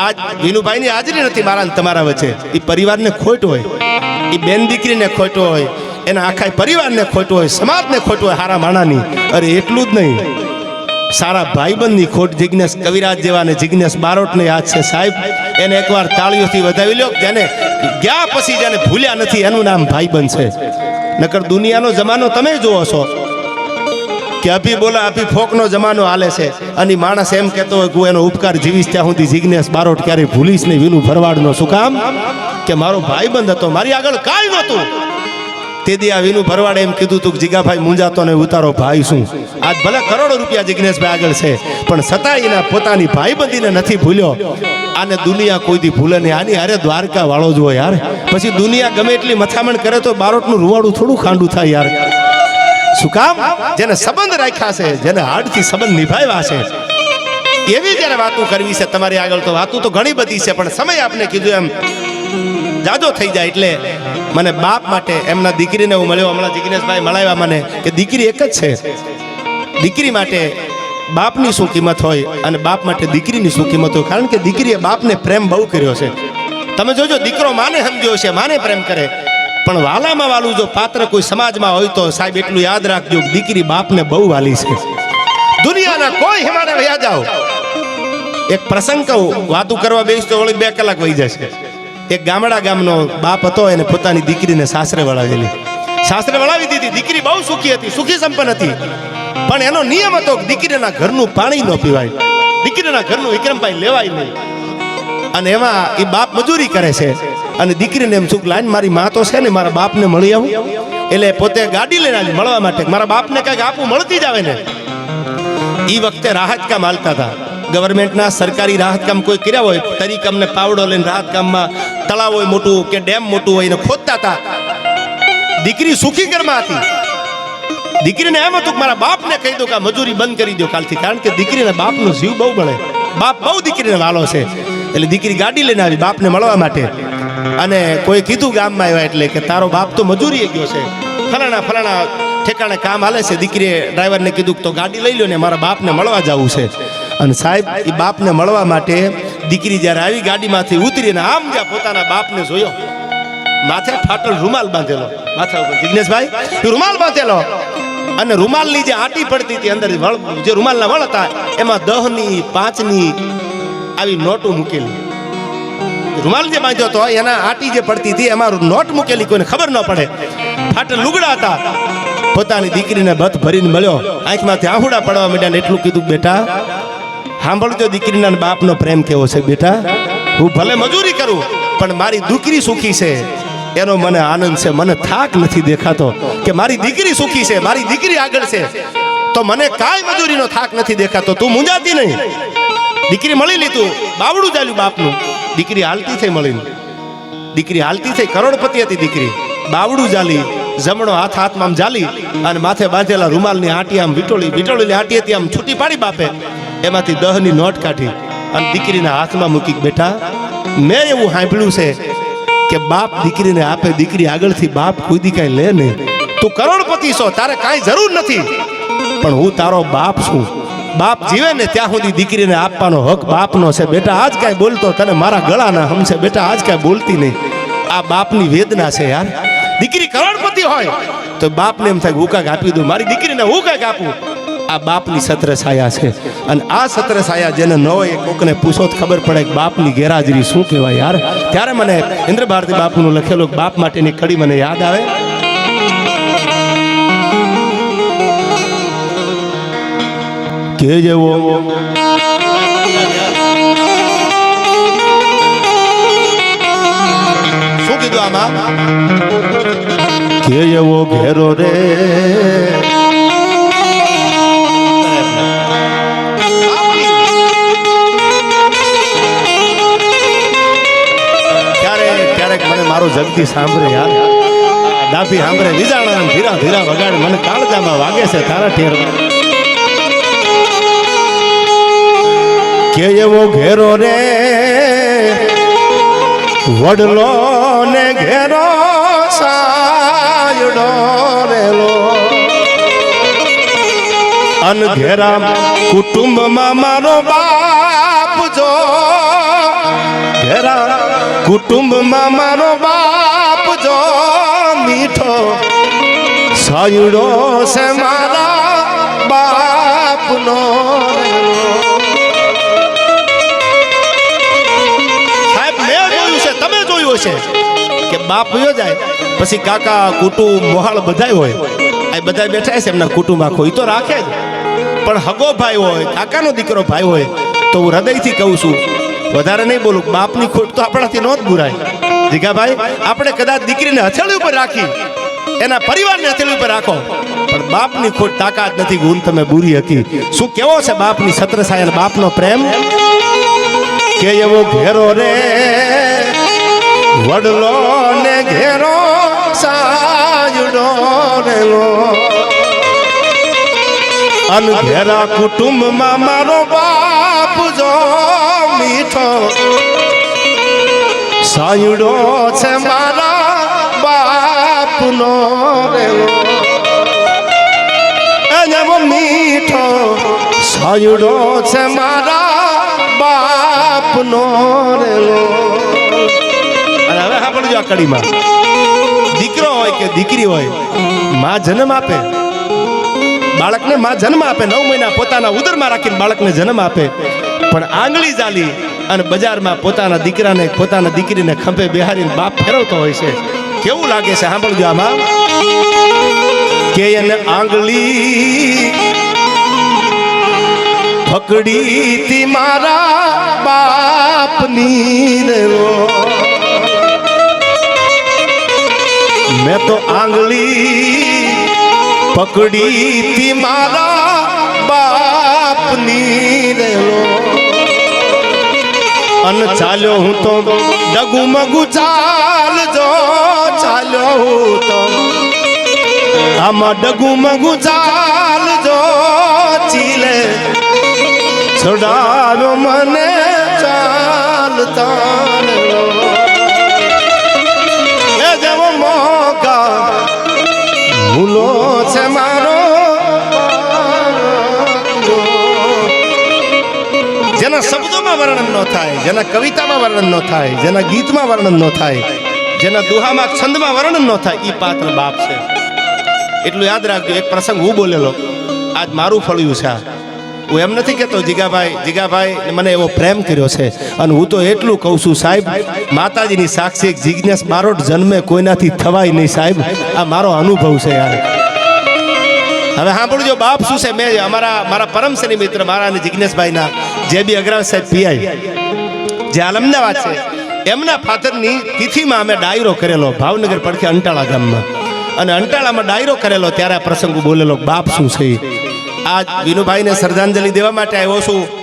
આજ વિનુભાઈની હાજરી નથી મારા તમારા વચ્ચે. એ પરિવારને ખોટ હોય. એ બેન દીકરીને ખોટો હોય. એના આખા પરિવારને ખોટું હોય. સમાજને ખોટું હોય હારા માણાની. અરે એટલું જ નહીં. સારા ભાઈબંધની ખોટ જિજ્ઞેશ કવિરાજ જેવા ને જિજ્ઞેશ બારોટને યાદ છે સાહેબ? એને એકવાર તાળીઓથી વધાવી લ્યો, જેને ગયા પછી જેને ભૂલ્યા નથી, એનું નામ ભાઈબંધ છે. નકર દુનિયાનો જમાનો તમે જુઓ છો. કે અભી બોલા અભી ફોકનો જમાનો હાલે છે. અને માણસ એમ કહેતો હોય હું એનો ઉપકાર જીવીશ ત્યાં સુધી જિજ્ઞેશ બારોટ ક્યારેય ભૂલીશ નહીં, વિનુ ભરવાડનો શું કામ? કે મારો ભાઈબંધ હતો, મારી આગળ કાંઈ નહોતું. તે દી આ વિનુ ભરવાડે એમ કીધું તું કે, જીગાભાઈ મુંજાતો ને ઉતારો ભાઈ શું? આજ ભલે કરોડો રૂપિયા જિજ્ઞેશભાઈ આગળ છે, પણ છતાંય એના પોતાની ભાઈબંધીને નથી ભૂલ્યો. આને દુનિયા કોઈ દી ભૂલે નહીં. આની હારે દ્વારકા વાળો જ હોય યાર. પછી દુનિયા ગમે એટલી મથામણ કરે તો બારોટનું રૂવાડું થોડું ખાંડું થાય યાર. શું કામ? જેને સંબંધ રાખ્યા છે, જેને હાડથી સંબંધ નિભાવ્યા છે. એવી જ્યારે વાતો કરવી છે, તમારી આગળ તો વાતો તો ઘણી બધી છે, પણ સમય આપને કીધું એમ જાજો થઈ જાય એટલે મને બાપ માટે એમના દીકરીને હું મળ્યો. હમણાં જિગ્નેશભાઈ મળાવ્યા મને કે દીકરી એક જ છે. દીકરી માટે બાપની શું કિંમત હોય અને બાપ માટે દીકરીની શું કિંમત હોય? કારણ કે દીકરીએ બાપને પ્રેમ બહુ કર્યો છે. તમે જોજો, દીકરો માને સમજ્યો છે, માને પ્રેમ કરે. પણ વાલામાં વાલું જો પાત્ર કોઈ સમાજમાં હોય તો સાહેબ એટલું યાદ રાખજો દીકરી બાપને બહુ વાલી છે. દુનિયાના કોઈ હિમાલય વયા જાઓ. એક પ્રસંગ કહું, વાતું કરવા બેસ તો વળી બે કલાક વહી જશે. એક ગામડા ગામનો બાપ હતો એને પોતાની દીકરીને સાસરે વળાવેલી. સાસરે વળાવી દીધી, દીકરી બહુ સુખી હતી, સુખી સંપન્ન હતી. પણ એનો નિયમ હતો દીકરીના ઘરનું પાણી ન પીવાય. દીકરીના ઘરનું વિક્રમભાઈ લેવાય નહીં. અને એમાં એ બાપ મજૂરી કરે છે. અને દીકરીને એમ સુખ લાઈન મારી માં તો છે ને, મારા બાપને મળી આવું. એટલે પોતે ગાડી લઈને આવી મળવા માટે. મારા બાપને કંઈક આપવું મળતી જ આવે ને. એ વખતે રાહત કામ હાલતા હતા. ગવર્મેન્ટના સરકારી રાહત કામ કોઈ કર્યા હોય તરીકમ અમને પાવડો લઈને રાહત કામમાં તળાવ હોય મોટું કે ડેમ મોટું હોય એને ખોદતા હતા. દીકરી સુખી ઘરમાં હતી. દીકરીને એમ હતું કે મારા બાપને કહી દો કે મજૂરી બંધ કરી દો કાલથી. કારણ કે દીકરીને બાપનો જીવ બહુ બળે. બાપ બહુ દીકરીને વાલો છે. એટલે દીકરી ગાડી લઈને આવી બાપને મળવા માટે. અને કોઈ કીધું ગામમાં આવ્યા એટલે કે તારો બાપ તો મજૂરી ગયો છે. ફલાણા ફલાણા ઠેકાણે કામ હાલે છે. દીકરીએ ડ્રાઈવરને કીધું તો ગાડી લઈ લો ને મારા બાપને મળવા જવું છે. અને સાહેબ એ બાપને મળવા માટે દીકરી જ્યારે આવી ગાડીમાંથી ઉતરીને આમ જ્યાં પોતાના બાપને જોયો, માથે ફાટલ રૂમાલ બાંધેલો. માથા ઉપર. જિગ્નેશભાઈ એ રૂમાલ બાંધેલો? અને રૂમાલની જે આટી પડતી હતી અંદર વળ જે રૂમાલના વળ હતા, એમાં દહની, પાંચની આવી નોટો મૂકેલી. રૂમાલ જે બાંધ્યો હતો, એના આટી જે પડતી હતી, એમાં નોટ મૂકેલી, કોઈને ખબર ન પડે. ફાટ લુગડા હતા. પોતાની દીકરીને બથ ભરીને મળ્યો. આંખમાંથી આહુડા પડવા માંડ્યા એટલું કીધું, બેટા, સાંભળજો દીકરીના બાપનો પ્રેમ કેવો છે, બેટા. હું ભલે મજૂરી કરું, પણ મારી દીકરી સુખી છે. એનો મને આનંદ છે, મને થાક નથી દેખાતો કે મારી દીકરી સુખી છે, મારી દીકરી આગળ છે. તો મને કાંઈ મજૂરીનો થાક નથી દેખાતો, તું મુંજાતી નહીં. દીકરી મળી લીધું, બાવડું ચાલ્યું બાપનું. દીકરી હાલતી થઈ મળીને. દીકરી હાલતી થઈ, કરોડપતિ હતી દીકરી. બાવડું જાલી જમણો હાથ હાથમાં જાલી અને માથે બાંધેલા રૂમાલની આટી આમ વિટોળી વિટોળીની આટી હતી આમ છૂટી પાડી બાપે. એમાંથી દહની નોટ કાઢી, અને દીકરીના હાથમાં મૂકી બેઠા. મેં એવું સાંભળ્યું છે કે બાપ દીકરીને આપે દીકરી આગળથી બાપ કોઈ દી કાંઈ લે નહીં. તું કરોડપતિ છો, તારે કાંઈ જરૂર નથી. પણ હું તારો બાપ છું. બાપ જીવે ને ત્યાં સુધી દીકરીને આપવાનો હક બાપનો છે. બેટા, આજ કાંઈ બોલતો તને મારા ગળાના હમશે. બેટા, આજ કાંઈ બોલતી નહીં. આ બાપની વેદના છે યાર. દીકરી કરોડપતિ હોય તો બાપને એમ થાય હું કાંઈક આપી દઉં. મારી દીકરીને હું કાંઈક આપું. આ બાપની સત્ર છાયા છે. અને આ સત્ર છાયા જેને ન હોય એ કોકને પૂછો તો ખબર પડે કે બાપની ગેરહાજરી શું કહેવાય યાર. ત્યારે મને ઇન્દ્ર ભારતી બાપુનું લખેલું બાપ માટેની કડી મને યાદ આવે. કે જેવો શું કીધું આમાં? કે એવો ઘેરો રે. મારો જગદી સાંભળે યાર ડાભી સાંભળે વિજાણા ધીરા ધીરા વગાડ. મને કાળજામાં વાગે છે તારા ઠેર કે એવો ઘેરો રે, વડલો ને ઘેરો સાયડો રેલો અન ઘેરા કુટુંબમાં મારો બાપ જો ઘેરા કુટુંબમાં મારો બાપ જો મીઠો, સયડો છે મારા બાપનો સાહેબ, મેં છે, તમે જોયું હશે કે બાપ વયો પછી કાકા, કુટુંબ, મોહાળ બધાય હોય. આ બધા બેઠા છે એમના કુટુંબ આખો તો રાખે જ. પણ હગો ભાઈ હોય, કાકાનો દીકરો ભાઈ હોય, તો હું હૃદયથી કહું છું વધારે નહીં બોલું, બાપની ખોટ તો આપણાથી નો બુરાય. જીગાભાઈ આપણે કદાચ દીકરીને હથેળી ઉપર રાખી, એના પરિવારને હથેળી ઉપર રાખો. પણ બાપની ખોટ તાકાત નથી, ગુણ તમે બુરી હતી. શું કેવો છે બાપની છત્રછાયા અને બાપનો પ્રેમ? કે એવો ઘેરો રે, વડલો ને ઘેરો, સાજડો રેલો અન ઘેરા કુટુંબમાં મારો બાપ જો મીઠો. સાયુડો છે મારા બાપનો રેલો એવો મીઠો. સાયુડો છે મારા બાપનો રેવો. અને હવે સાંભળજો આ કડીમાં. દીકરો હોય કે દીકરી હોય, માં જન્મ આપે. બાળકને માં જન્મ આપે, નવ મહિના પોતાના ઉદરમાં રાખીને બાળકને જન્મ આપે. પણ આંગળી ચાલી અને બજારમાં પોતાના દીકરાને, પોતાના દીકરીને ખંભે બેહારીને બાપ ફેરવતો હોય છે. કેવું લાગે છે? સાંભળજો આમાં. કે એને આંગળી પકડી તી મારા બાપની મેં તો આંગળી પકડી તી મારા બાપની રહેલો. અન ચાલ્યો હું તો ડગુ મગુ ચાલજો, ચાલ્યો હું તો. આમાં ડગુ મગુ ચાલજો, ચીલે. છોડાવ્યો મને ચાલતા ભૂલો છે મારો. જેના શબ્દોમાં વર્ણન ન થાય, જેના કવિતામાં વર્ણન ન થાય, જેના ગીતમાં વર્ણન ન થાય, જેના દુહામાં, છંદમાં વર્ણન ન થાય એ પાત્ર બાપ છે. એટલું યાદ રાખજો, એક પ્રસંગ હું બોલેલો. આજ મારું ફળ્યું છે આ. હું એમ નથી કહેતો, જીગાભાઈ જીગાભાઈ, મને એવો પ્રેમ કર્યો છે. અને હું તો એટલું કહું છું, સાહેબ, માતાજીની સાક્ષી જિજ્ઞાસ બારોટ જન્મે કોઈનાથી થવાય નહીં, સાહેબ. આ મારો અનુભવ છે યાર. હવે સાંભળજો, બાપ શું છે? મેં અમારા, મારા પરમ શનિ મિત્ર મારા અને જે બી અગ્રવાલ સાહેબ પીઆઈ, જે હાલ અમદાવાદ છે, એમના ફાધરની તિથિમાં અમે ડાયરો કરેલો, ભાવનગર પડખે અંટાળા ગામમાં. અને અંટાળામાં ડાયરો કરેલો, ત્યારે આ પ્રસંગ બોલેલો, બાપ શું છે આજ વિનુભાઈને શ્રદ્ધાંજલિ દેવા માટે આવ્યો છું.